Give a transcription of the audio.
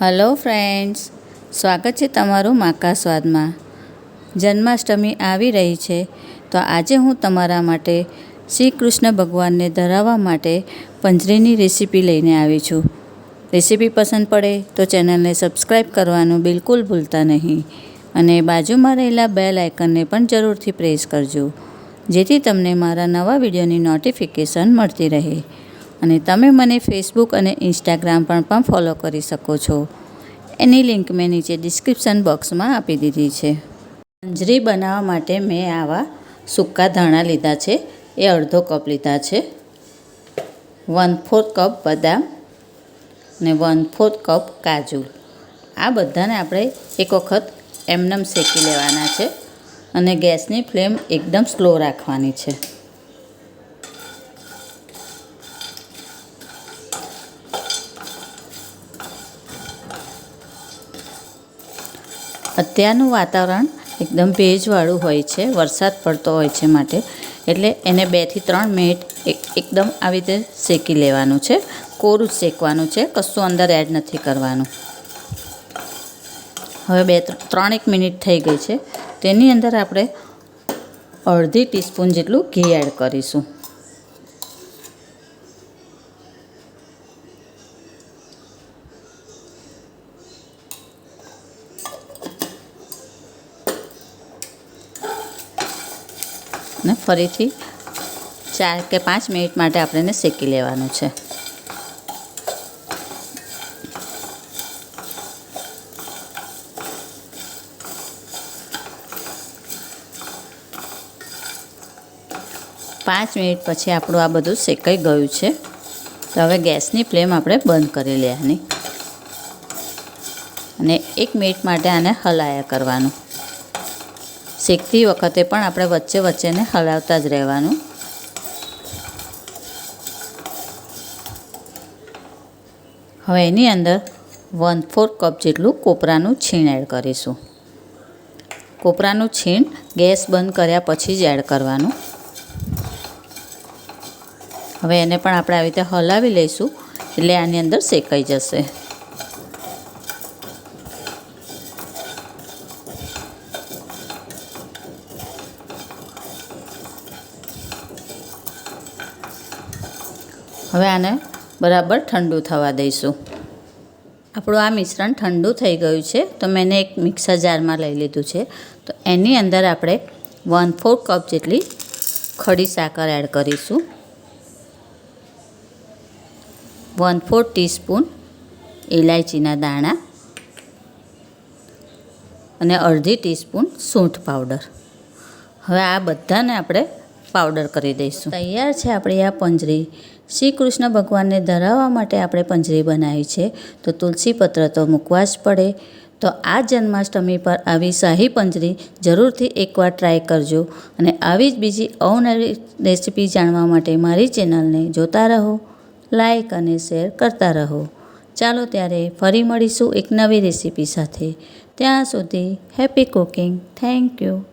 Hello friends, સ્વાગત છે તમારું માકા સ્વાદમાં. જન્માષ્ટમી આવી રહી છે, તો આજે હું તમારા માટે શ્રી કૃષ્ણ ભગવાનને ધરાવવા માટે પંજરીની રેસીપી લઈને આવી છું. રેસીપી પસંદ પડે તો ચેનલને સબસ્ક્રાઈબ કરવાનું બિલકુલ ભૂલતા નહીં અને બાજુમાં રહેલા બેલ આઇકનને પણ જરૂરથી પ્રેસ કરજો, જેથી તમને મારા નવા વિડીયોની નોટિફિકેશન મળતી રહે. અને તમે મને ફેસબુક અને ઇન્સ્ટાગ્રામ પર પણ ફોલો કરી શકો છો. એની લિંક મેં નીચે ડિસ્ક્રિપ્શન બોક્સમાં આપી દીધી છે. અંજરી બનાવવા માટે મેં આવા સૂકા ધાણા લીધા છે. એ અડધો કપ લીધા છે. વન ફોર્થ કપ બદામ ને વન ફોર્થ કપ કાજુ. આ બધાને આપણે એક વખત એમનેમ શેકી લેવાના છે અને ગેસની ફ્લેમ એકદમ સ્લો રાખવાની છે. અત્યારનું વાતાવરણ એકદમ ભેજવાળું હોય છે, વરસાદ પડતો હોય છે માટે. એટલે એને બેથી ત્રણ મિનિટ એક એકદમ આવી રીતે શેકી લેવાનું છે. કોરું શેકવાનું છે, કશું અંદર એડ નથી કરવાનું. હવે બે ત્રણ એક મિનિટ થઈ ગઈ છે. તેની અંદર આપણે અડધી ટીસ્પૂન જેટલું ઘી એડ કરીશું. ને ફરીથી ચાર કે પાંચ મિનિટ માટે આપણે એને શેકી લેવાનું છે. પાંચ મિનિટ પછી આપણું આ બધું શેકાઈ ગયું છે. તો હવે ગેસની ફ્લેમ આપણે બંધ કરી લેવાની. અને એક મિનિટ માટે આને હલાયા કરવાનું. શેકતી વખતે પણ આપણે વચ્ચે વચ્ચેને હલાવતા જ રહેવાનું. હવે એની અંદર વન ફોર કપ જેટલું કોપરાનું છીણ એડ કરીશું. કોપરાનું છીણ ગેસ બંધ કર્યા પછી જ એડ કરવાનું. હવે એને પણ આપણે આવી રીતે હલાવી લઈશું એટલે આની અંદર શેકાઈ જશે. હવે આને બરાબર ઠંડુ થવા દઈશું. આપણું આ મિશ્રણ ઠંડુ થઈ ગયું છે, તો મેં એક મિક્સર જારમાં લઈ લીધું છે. તો એની અંદર આપણે વન ફોર કપ જેટલી ખડી સાકર એડ કરીશું. વન ફોર ટીસ્પૂન ઇલાયચીના દાણા અને અડધી ટીસ્પૂન સૂંઠ પાવડર હવે આ બધાને આપણે પાવડર કરી દઈશું. તૈયાર છે આપણી આ પંજરી. શ્રી કૃષ્ણ ભગવાનને ધરાવવા માટે આપણે પંજરી બનાવી છે. તો તુલસી પત્ર તો મૂકવા જ પડે. તો આ જન્માષ્ટમી પર આવી શાહી પંજરી જરૂરથી એકવાર ટ્રાય કરજો. અને આવી જ બીજી અવનવી રેસીપી જાણવા માટે મારી ચેનલને જોતા રહો લાઈક અને શેર કરતા રહો. ચાલો ત્યારે ફરી મળીશું એક નવી રેસીપી સાથે. ત્યાં સુધી હેપી કુકિંગ થેન્ક યુ